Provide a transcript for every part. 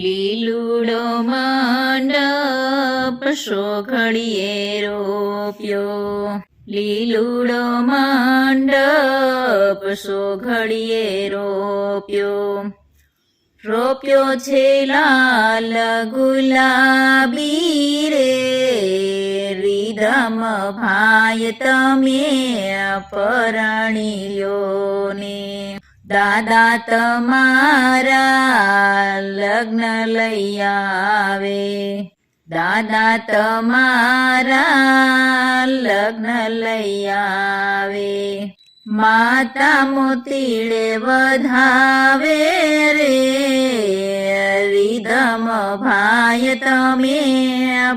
લીલુડો માંડપ શોઘળીએ રોપ્યો. લીલુડો માંડપ શોઘળીએ રોપ્યો. રોપ્યો છે લાલ ગુલાબી રે. રીધમ ભાઈ, તમે પરણ્યો ને દાદા તમારા લગ્ન લઈ આવે. દાદા તમારા લગ્ન લઈ આવે. માતા મોતીડે વધાવે રે. રીધમ ભાઈ તમે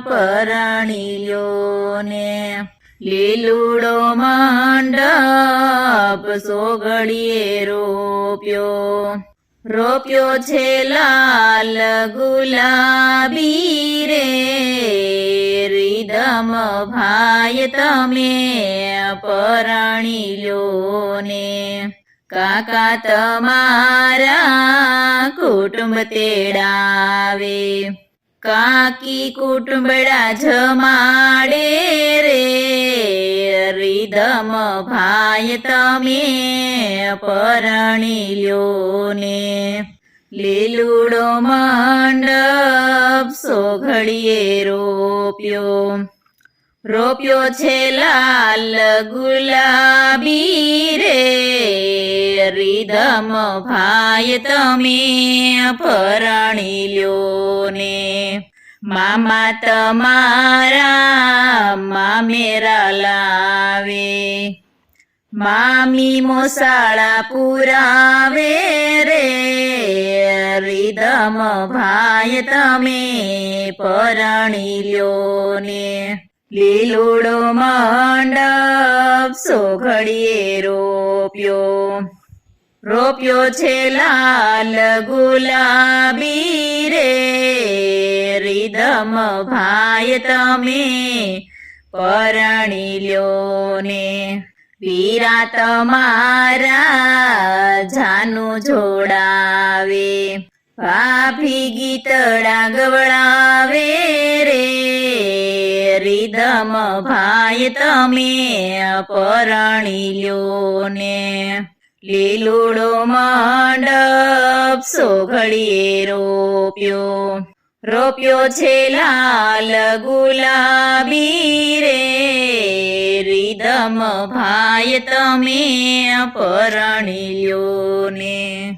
પરણી લ્યો ને લીલુડો માંડપ સોગડીએ રોપ્યો. રોપ્યો છે લાલ ગુલાબી રે. રીદમ ભાઈ તમે પરણી લ્યો ને. કાકા તમારા કુટુંબ તેડાવે. કાકી કુટુંબડા જમાડે રીધમ ભાઈ તમે પરણી લ્યો ને લીલુડો મંડપ સોઘડીએ રોપ્યો. રોપ્યો છે લાલ ગુલાબી રે. રીધમ ભાઈ તમે પરણી લ્યો ને મામા તમારા મામેરા લાવે. મામી મોસાળા પુરાવે રે. રીધમ ભાઈ તમે પરણી લ્યો ને. લીલોડો મંડપ સોઘડીએ રોપ્યો. રોપ્યો છે લાલ ગુલાબી રે. રીદમ ભાઈ તમે પરણી લ્યો ને. વીરા તમારા જાનું જોડાવે. ભાભી ગીતડા ગવડાવે રે. રીદમ ભાઈ તમે પરણી લ્યો ને. લીલુડો મંડપ સોઘળીએ રોપ્યો. રોપ્યો છે લાલ ગુલાબી રે. રીદમ ભાઈ તમે પરણી લ્યો ને